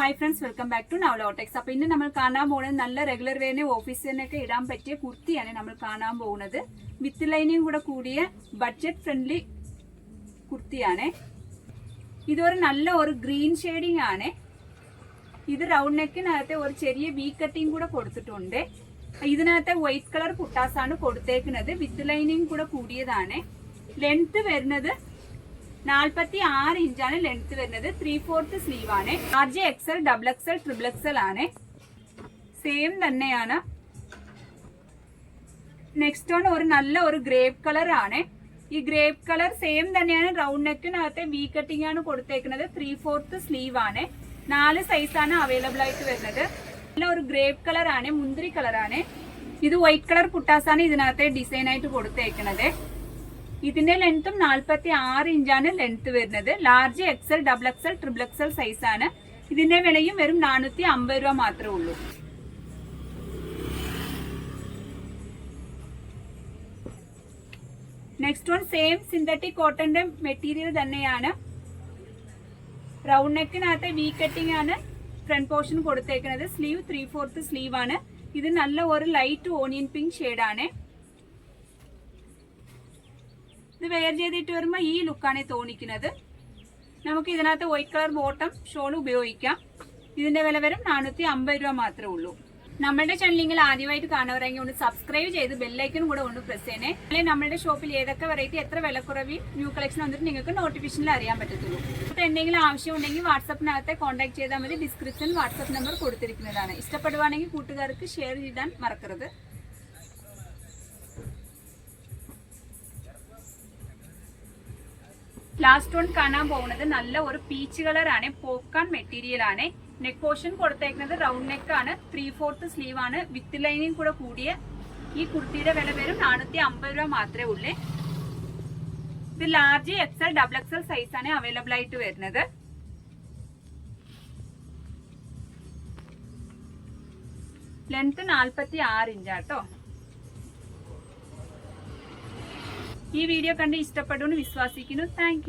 Hi friends welcome back to നവലോടെക്സ് അപ്പൊ ഇന്ന് നമ്മൾ കാണാൻ പോകുന്നത് നല്ല റെഗുലർ വേനെ ഓഫീസിനൊക്കെ ഇടാൻ പറ്റിയ കുർത്തിയാണ് നമ്മൾ കാണാൻ പോകുന്നത്. വിത്ത് ലൈനിങ് കൂടെ കൂടിയ ബഡ്ജറ്റ് ഫ്രണ്ട്ലി കുർത്തിയാണ്. ഇതൊരു നല്ല ഒരു ഗ്രീൻ ഷെയ്ഡിങ് ആണ്. ഇത് റൗണ്ട് നെക്കിനകത്ത് ഒരു ചെറിയ വി കട്ടിങ് കൂടെ കൊടുത്തിട്ടുണ്ട്. ഇതിനകത്തെ വൈറ്റ് കളർ പുട്ടാസാണ് കൊടുത്തേക്കുന്നത്. വിത്ത് ലൈനിങ് കൂടെ കൂടിയതാണ്. ലെങ്ത് വരുന്നത് നാൽപ്പത്തി ആറ് ഇഞ്ചാണ് ലെങ്ത് വരുന്നത്. ത്രീ ഫോർത്ത് സ്ലീവ് ആണ് R XL double XL triple XL ആണ്. സെയിം തന്നെയാണ്. നെക്സ്റ്റ് വൺ ഒരു നല്ല ഒരു ഗ്രേപ്പ് കളർ ആണ്. ഈ ഗ്രേപ്പ് കളർ സെയിം തന്നെയാണ്. റൗണ്ട് നെക്കിനകത്തെ വി കട്ടിംഗ് ആണ് കൊടുത്തേക്കുന്നത്. ത്രീ ഫോർത്ത് സ്ലീവ് ആണ്. നാല് ആണ് അവൈലബിൾ ആയിട്ട് വരുന്നത്. നല്ല ഒരു ഗ്രേപ്പ് കളർ ആണ്. മുന്തിരി കളർ ആണ്. ഇത് വൈറ്റ് കളർ പുട്ടാസാണ് ഇതിനകത്തെ ഡിസൈൻ ആയിട്ട് കൊടുത്തേക്കുന്നത്. ഇതിന്റെ ലെങ്ത്തും നാൽപ്പത്തി ആറ് ഇഞ്ചാണ് ലെങ്ത് വരുന്നത്. Large XL double XL triple XL size ആണ്. ഇതിന്റെ വിലയും വെറും നാനൂറ്റി അമ്പത് രൂപ മാത്രമേ ഉള്ളൂ. നെക്സ്റ്റ് വൺ സെയിം സിന്തറ്റിക് കോട്ടന്റെ മെറ്റീരിയൽ തന്നെയാണ്. റൗണ്ട് നെക്കിനകത്ത് വി കട്ടിംഗ് ആണ് ഫ്രണ്ട് പോർഷൻ കൊടുത്തേക്കുന്നത്. സ്ലീവ് ത്രീ ഫോർത്ത് സ്ലീവ് ആണ്. ഇത് നല്ല ഒരു ലൈറ്റ് ഓണിയൻ പിങ്ക് ഷെയ്ഡാണ് ഇത് വെയർ ചെയ്തിട്ട് വരുമ്പോൾ ഈ ലുക്കാണ് തോന്നിക്കുന്നത്. നമുക്ക് ഇതിനകത്ത് വൈറ്റ് കളർ ബോട്ടം ഷോൾ ഉപയോഗിക്കാം. ഇതിന്റെ വില വരും നാനൂറ്റി അമ്പത് രൂപ മാത്രമേ ഉള്ളൂ. നമ്മുടെ ചാനലിൽ ആദ്യമായിട്ട് കാണുന്നവരെങ്കിൽ ഒന്ന് സബ്സ്ക്രൈബ് ചെയ്ത് ബെല്ലൈക്കനും കൂടെ ഒന്ന് പ്രസ് ചെയ്യണേ. അല്ലെങ്കിൽ നമ്മുടെ ഷോപ്പിൽ ഏതൊക്കെ വെറൈറ്റി എത്ര വിലക്കുറവിൽ ന്യൂ കളക്ഷൻ വന്നിട്ട് നിങ്ങൾക്ക് നോട്ടിഫിക്കേഷനിൽ അറിയാൻ പറ്റത്തുള്ളൂ. അപ്പോൾ എന്തെങ്കിലും ആവശ്യമുണ്ടെങ്കിൽ വാട്സപ്പിനകത്തെ കോൺടാക്ട് ചെയ്താൽ മതി. ഡിസ്ക്രിപ്ഷൻ വാട്സപ്പ് നമ്പർ കൊടുത്തിരിക്കുന്നതാണ്. ഇഷ്ടപ്പെടുവാണെങ്കിൽ കൂട്ടുകാർക്ക് ഷെയർ ചെയ്താൽ മറക്കരുത്. ലാസ്റ്റ് വൺ കാണാൻ പോകുന്നത് നല്ല ഒരു പീച്ച് കളർ ആണ്. പോക്കാൻ മെറ്റീരിയൽ ആണ്. നെക്ക് പോർഷൻ കൊടുത്തേക്കുന്നത് റൗണ്ട് നെക്ക് ആണ്. ത്രീ ഫോർത്ത് സ്ലീവ് ആണ്. വിത്ത് ലൈനിങ് കൂടെ കൂടിയ ഈ കുർത്തിയുടെ വില വരും നാനൂറ്റി അമ്പത് രൂപ മാത്രമേ ഉള്ളൂ. ഇത് large XL double XL size ആണ് അവൈലബിൾ ആയിട്ട് വരുന്നത്. ലെങ്ത് നാൽപ്പത്തി ആറ് ഇഞ്ചാട്ടോ ഈ വീഡിയോ കണ്ട് ഇഷ്ടപ്പെടുമെന്ന് വിശ്വസിക്കുന്നു. താങ്ക്